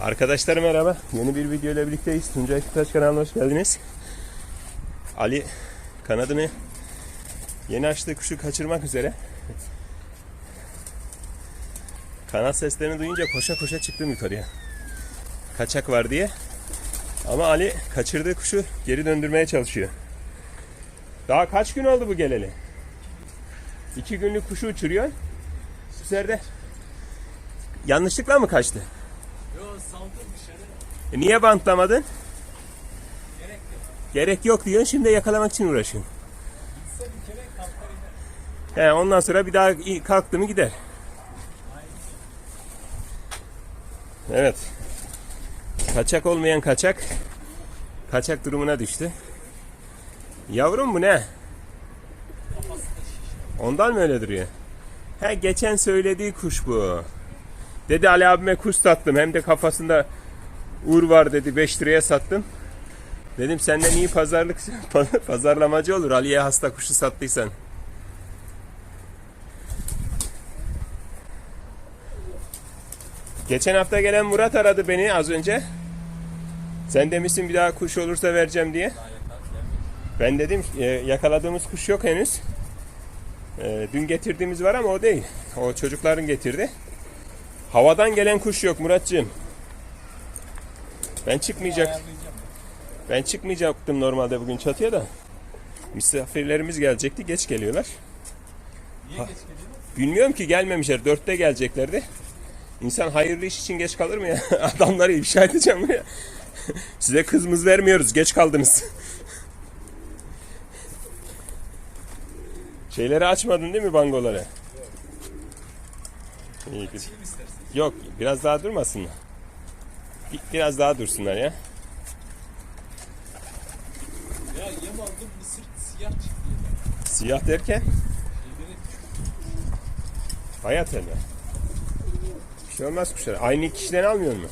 Arkadaşlar merhaba. Yeni bir video ile birlikteyiz. Tuncay Kıtaş kanalına hoş geldiniz. Ali kanadını yeni açtığı kuşu kaçırmak üzere. Kanat seslerini duyunca koşa koşa çıktım yukarıya. Kaçak var diye. Ama Ali kaçırdığı kuşu geri döndürmeye çalışıyor. Daha kaç gün oldu bu geleli? İki günlük kuşu uçuruyor. Bu yanlışlıkla mı kaçtı? E niye bantlamadın? Gerek yok. Gerek yok diyorsun şimdi yakalamak için uğraşıyorsun. He, ondan sonra bir daha kalktı mı gider. Evet. Kaçak olmayan kaçak. Kaçak durumuna düştü. Yavrum bu ne? Ondan mı öyle duruyor? He geçen söylediği kuş bu. Dedi Ali abime kuş sattım. Hem de kafasında ur var dedi. 5 liraya sattım. Dedim senden iyi pazarlık pazarlamacı olur. Ali'ye hasta kuşu sattıysan. Geçen hafta gelen Murat aradı beni az önce. Sen demişsin bir daha kuş olursa vereceğim diye. Ben dedim e, yakaladığımız kuş yok henüz. E, dün getirdiğimiz var ama o değil. O çocukların getirdi. Havadan gelen kuş yok Muratcığım. Ben çıkmayacak. Ben çıkmayacaktım normalde bugün çatıya da. Misafirlerimiz gelecekti. Geç geliyorlar. Niye geç geliyor? Bilmiyorum ki gelmemişler. Dörtte geleceklerdi. İnsan hayırlı iş için geç kalır mı ya? Adamları ifşa edeceğim ya. Size kızımız vermiyoruz. Geç kaldınız. Şeyleri açmadın değil mi bangoları? İyi. Açayım istersen. Yok biraz daha durmasınlar. Bir- Biraz daha dursunlar ya. Ya yem aldım bir sırt siyah çıktı. Siyah derken hayat elde. Bir şey olmaz kuşlar. Aynı kişiden almıyor mu?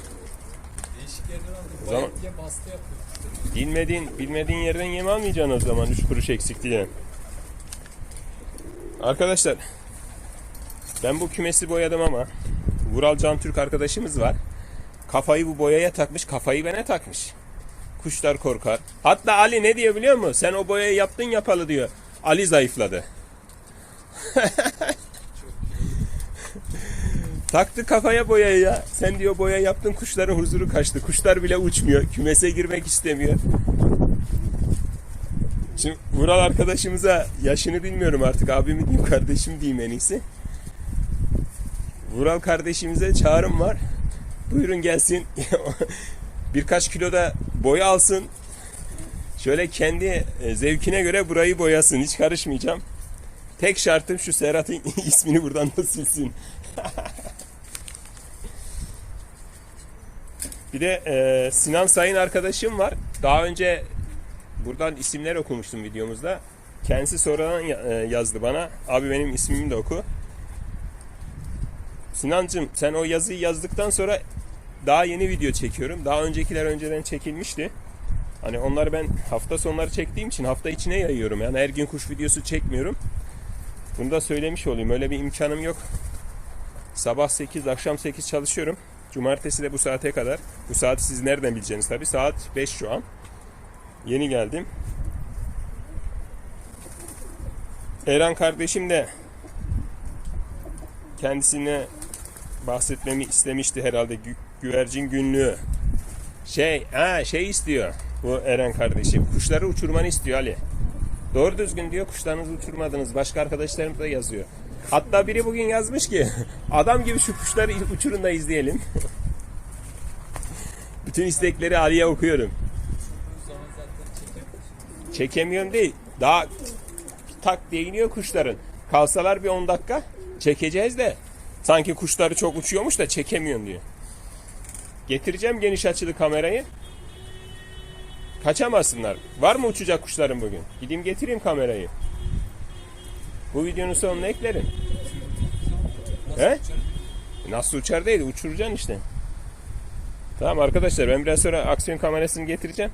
değişik yerden aldım. O zaman- yem hasta yapıyor. Bilmediğin, bilmediğin yerden yem almayacaksın o zaman 3 kuruş eksik diye. Arkadaşlar ben bu kümesi boyadım ama Vural Can Türk arkadaşımız var. Kafayı bu boyaya takmış, kafayı bana takmış. Kuşlar korkar. Hatta Ali ne diyor biliyor musun? Sen o boyayı yaptın yapalı diyor. Ali zayıfladı. Taktı kafaya boyayı ya. Sen diyor boya yaptın kuşların huzuru kaçtı. Kuşlar bile uçmuyor. Kümese girmek istemiyor. Şimdi Vural arkadaşımıza yaşını bilmiyorum artık abimi diyeyim kardeşim diyeyim en iyisi. Vural kardeşimize çağrım var. Buyurun gelsin. Birkaç kilo da boya alsın. Şöyle kendi e, zevkine göre burayı boyasın. Hiç karışmayacağım. Tek şartım şu Serhat'ın ismini buradan da silsin. Bir de e, Sinan Sayın arkadaşım var. Daha önce buradan isimler okumuştum videomuzda. Kendisi sonradan e, yazdı bana. Abi benim ismimi de oku. Sinancım sen o yazıyı yazdıktan sonra daha yeni video çekiyorum. Daha öncekiler önceden çekilmişti. Hani onları ben hafta sonları çektiğim için hafta içine yayıyorum. Yani her gün kuş videosu çekmiyorum. Bunu da söylemiş olayım. Öyle bir imkanım yok. Sabah 8, akşam 8 çalışıyorum. Cumartesi de bu saate kadar. Bu saati siz nereden bileceksiniz tabi. Saat 5 şu an. Yeni geldim. Eren kardeşim de kendisine bahsetmemi istemişti herhalde gü- güvercin günlüğü. Şey, ha şey istiyor bu Eren kardeşim. Kuşları uçurmanı istiyor Ali. Doğru düzgün diyor kuşlarınızı uçurmadınız. Başka arkadaşlarım da yazıyor. Hatta biri bugün yazmış ki adam gibi şu kuşları uçurun da izleyelim. Bütün istekleri Ali'ye okuyorum. Çekemiyorum değil. Daha tak diye iniyor kuşların. Kalsalar bir 10 dakika çekeceğiz de sanki kuşları çok uçuyormuş da çekemiyorum diyor. Getireceğim geniş açılı kamerayı. Kaçamasınlar. Var mı uçacak kuşların bugün? Gideyim getireyim kamerayı. Bu videonun sonuna eklerim. Nasıl He? uçar? Nasıl uçar değil, uçuracaksın işte. Tamam arkadaşlar ben biraz sonra aksiyon kamerasını getireceğim.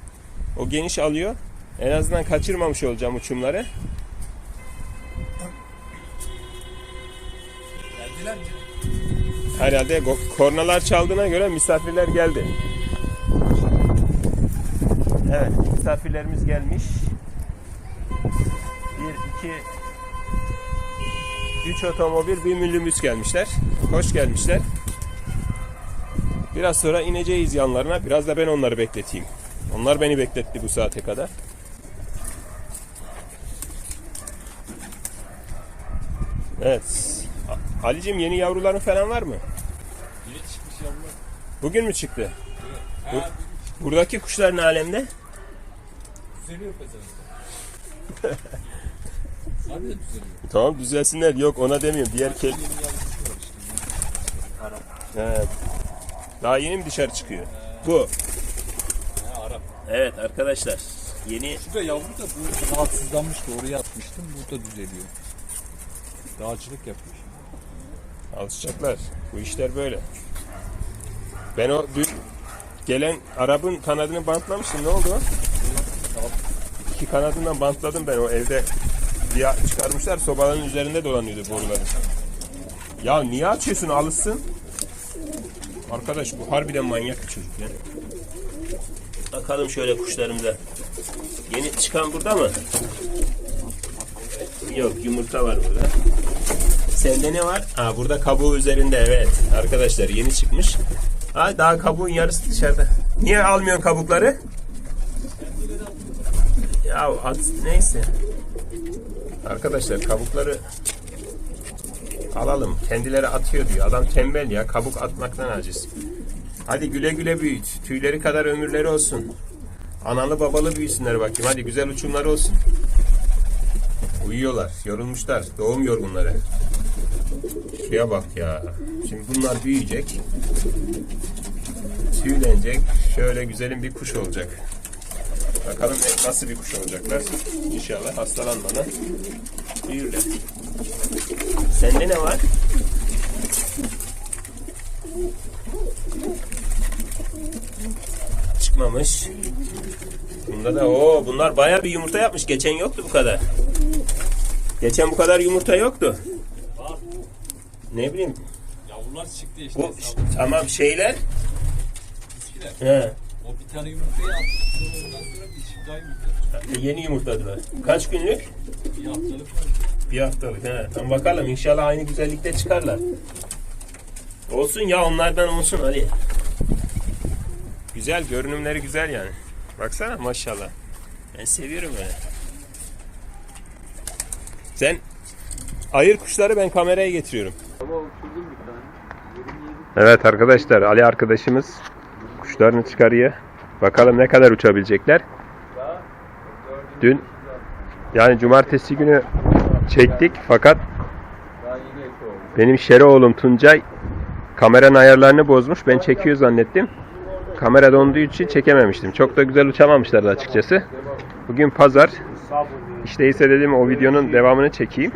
O geniş alıyor. En azından kaçırmamış olacağım uçumları. Geldiler mi? Herhalde kornalar çaldığına göre misafirler geldi. Evet, misafirlerimiz gelmiş. Bir, iki, üç otomobil, bir minibüs gelmişler. Hoş gelmişler. Biraz sonra ineceğiz yanlarına. Biraz da ben onları bekleteyim. Onlar beni bekletti bu saate kadar. Evet. Ali'cim yeni yavruların falan var mı? Yeni çıkmış yavrular. Bugün mü çıktı? Ha, bir Buradaki kuşlar ne alemde? düzeliyor pezevenk. Hadi de düzeliyor. Tamam düzelsinler. Yok ona demiyorum. Diğer kel... He. Daha yeni mi dışarı çıkıyor? Bu. Ha, Arap. Evet arkadaşlar. Yeni Şurada yavru da bu rahatsızlanmıştı. Oraya atmıştım. Burada düzeliyor. Dağcılık yapıyor. Alışacaklar. Bu işler böyle. Ben o dün gelen Arap'ın kanadını bantlamıştım. Ne oldu? İki kanadından bantladım ben o evde. Bir çıkarmışlar sobaların üzerinde dolanıyordu boruları. Ya niye açıyorsun alışsın? Arkadaş bu harbiden manyak bir çocuk ya. Bakalım şöyle kuşlarımıza. Yeni çıkan burada mı? Yok yumurta var burada. Sende ne var? Ha burada kabuğu üzerinde evet. Arkadaşlar yeni çıkmış. Ha daha kabuğun yarısı dışarıda. Niye almıyorsun kabukları? Ya at neyse. Arkadaşlar kabukları alalım. Kendileri atıyor diyor. Adam tembel ya. Kabuk atmaktan aciz. Hadi güle güle büyüt. Tüyleri kadar ömürleri olsun. Analı babalı büyüsünler bakayım. Hadi güzel uçumları olsun. Uyuyorlar. Yorulmuşlar. Doğum yorgunları. Şuraya bak ya. Şimdi bunlar büyüyecek. Tüylenecek. Şöyle güzelim bir kuş olacak. Bakalım nasıl bir kuş olacaklar. İnşallah hastalanmadan büyürler. Sende ne var? Çıkmamış. Bunda da o bunlar bayağı bir yumurta yapmış. Geçen yoktu bu kadar. Geçen bu kadar yumurta yoktu. Ne bileyim. Yavrular çıktı işte. Bu hesabı. tamam şeyler. Eskiler. He, O bir tane yumurtayı attı. Sonra ondan sonra bir çift daha yumurta. yeni yumurtladılar. Kaç günlük? Bir haftalık var. Bir haftalık. He. Tamam bakalım inşallah aynı güzellikte çıkarlar. Olsun ya onlardan olsun Ali. Güzel görünümleri güzel yani. Baksana maşallah. Ben seviyorum öyle. Sen ayır kuşları ben kameraya getiriyorum. Evet arkadaşlar Ali arkadaşımız kuşlarını çıkarıyor. Bakalım ne kadar uçabilecekler. Dün yani cumartesi günü çektik fakat benim şere oğlum Tuncay kameranın ayarlarını bozmuş. Ben çekiyor zannettim. Kamera donduğu için çekememiştim. Çok da güzel uçamamışlardı açıkçası. Bugün pazar. İşte ise dedim o videonun devamını çekeyim.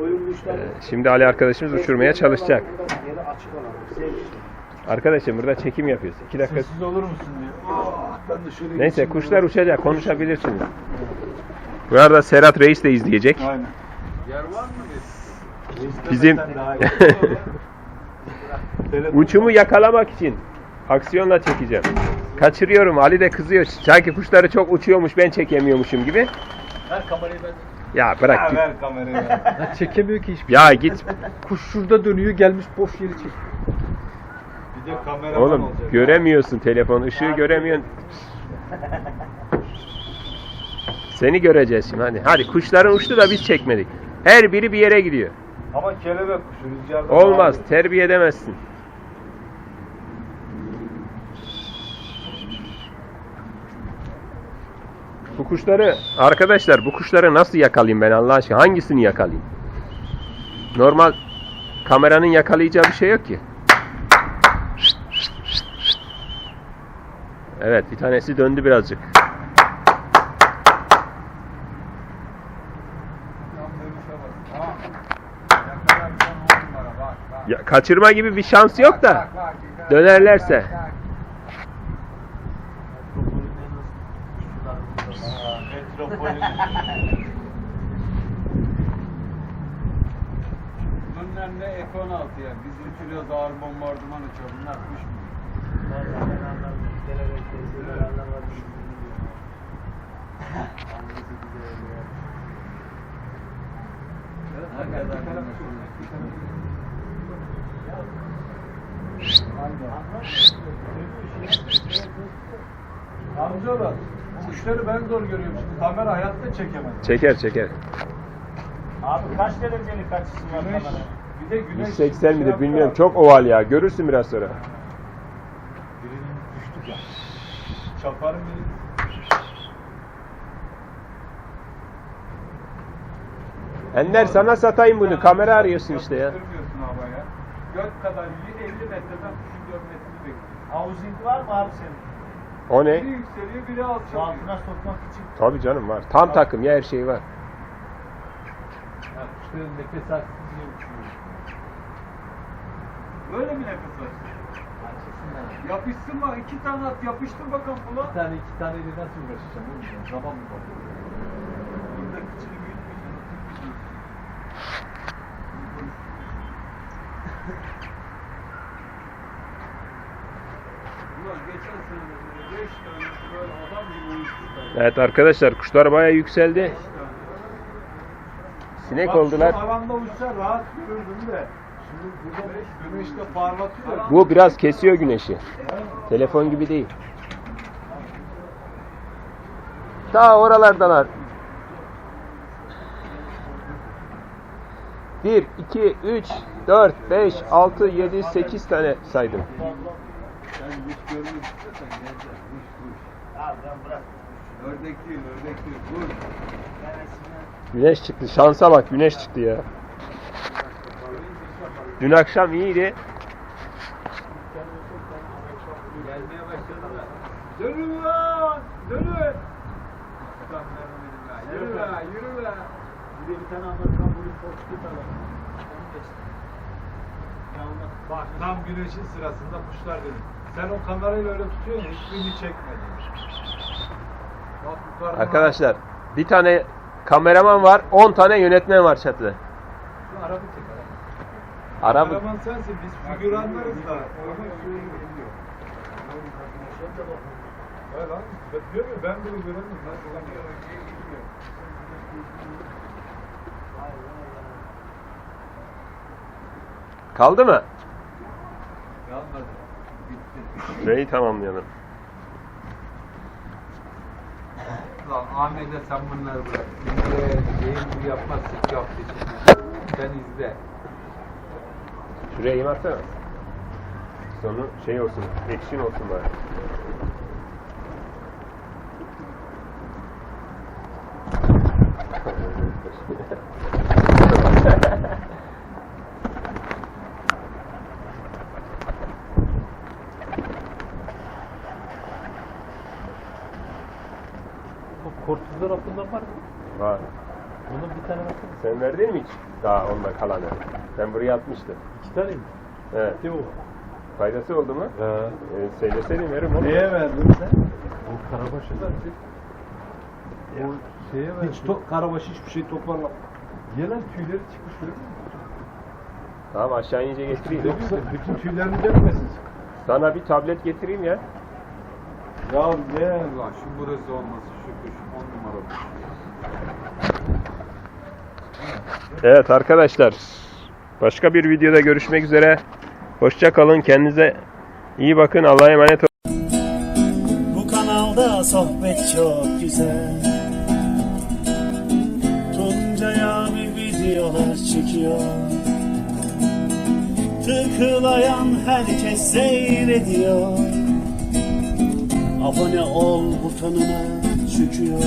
Ee, Şimdi Ali arkadaşımız uçurmaya çalışacak. Arkadaşım burada çekim yapıyoruz. İki dakika. Siz olur musun diyor. Neyse kuşlar uçacak konuşabilirsiniz. Bu arada Serhat Reis de izleyecek. Aynen. Bizim uçumu yakalamak için aksiyonla çekeceğim. Kaçırıyorum. Ali de kızıyor. Sanki kuşları çok uçuyormuş ben çekemiyormuşum gibi. Ver kamerayı ben. Ya bırak Ha, git. ver kamerayı ver. Ya çekemiyor ki hiçbir Ya git. Kuş şurada dönüyor gelmiş boş yeri çek. Bir de kameraman Oğlum olacak. göremiyorsun telefon. ışığı göremiyorsun. Seni göreceğiz şimdi hadi. Hadi kuşların uçtu da biz çekmedik. Her biri bir yere gidiyor. Ama kelebek kuşu rüzgarda Olmaz. Terbiye edemezsin. Kuşları arkadaşlar bu kuşları nasıl yakalayayım ben Allah aşkına? Hangisini yakalayayım? Normal kameranın yakalayacağı bir şey yok ki. Evet bir tanesi döndü birazcık. Ya, kaçırma gibi bir şans yok da dönerlerse. Bunun önemli F-16 yani. Biz uçuruyoruz ağır bombardıman uçuyor. Bunlar kuş mu? Amcalar, kuşları ben zor görüyorum şimdi. Kamera hayatta çekemez. Çeker çeker. Abi kaç derecelik açısı var Güneş, kameranın? bir de güneş. 180 midir bilmiyorum. Çok oval ya. Görürsün biraz sonra. Birinin düştü ya. Çapar mı? Ender sana satayım bunu. Kamera arıyorsun işte ya. Götürmüyorsun havaya. Göt kadar 50 metreden kuşun görmesini bekliyorsun. Housing var mı abi senin? O ne? Biri yükseliyor, biri alçalıyor. Sokmak için. Tabii canım var. Tam takım ya her şey var. Ya kuşların nefes uçuyor. Böyle mi nefes alsın? Yapışsın bak, iki tane at yapıştır bakalım kulağa. Bir tane iki taneyle nasıl uğraşacağım? Zaman mı var? Burada kıçını büyütmeyeceksin. Ulan geçen sene mesela beş tane böyle adam gibi uyuştu. Evet arkadaşlar kuşlar bayağı yükseldi. Sinek Bak oldular. şu alanda uçsa rahat görürdüm de. Şimdi burada güneşte parlatıyor. Bu biraz kesiyor güneşi. Telefon gibi değil. Ta oralardalar. 1, 2, 3, 4, 5, 6, 7, 8 tane saydım. Sen hiç görmek istiyorsan geleceğim. Kuş kuş. Abi ben bırak. Ördek değil, ördek değil. Kuş. Güneş çıktı. Şansa bak güneş çıktı ya. Dün akşam iyiydi. Gelmeye başladılar. Dönün lan! Dönün! Yürü be, yürü be. Bir de bir tane Amerikan bulu korktu alalım. Yalnız Bak tam güneşin sırasında kuşlar benim. Sen o kamerayla öyle tutuyorsun hiçbirini çekmedin. Bak Arkadaşlar bir tane kameraman var, 10 tane yönetmen var çatıda. Şu arabı çek arabı. Araba Kameraman sensin biz figüranlarız da. Hayır lan ben diyor ya ben bunu göremiyorum. Ben göremiyorum. kaldı mı? Şurayı tamamlayalım. Lan Ahmet'e sen bunları bırak. Şimdi yayın bu yapmazsın iki hafta içinde. Sen izle. Şuraya yem atsana. Sonu şey olsun, action olsun bari. Bu kortuzlar hakkında var mı? Var. Bunun bir tane bakın. Sen verdin mi hiç? Daha onda kalanı. Sen buraya atmıştın. İki tane mi? Evet. Ne bu? Faydası oldu mu? He. Ee, söyleseydin verim oğlum. Neye verdin sen? Bu karabaşı da Bu şeye ver. Hiç karabaş hiçbir şey toparla. Gelen tüyleri çıkmış mi? Tamam aşağı inince getireyim. Yoksa bütün tüylerini dökmesin. Sana bir tablet getireyim ya. Ya ne? Ulan şu burası olması şu kuş Evet arkadaşlar. Başka bir videoda görüşmek üzere. Hoşça kalın. Kendinize iyi bakın. Allah'a emanet olun. Bu kanalda sohbet çok güzel Tıklayan herkes seyrediyor Abone ol butonuna çıkıyor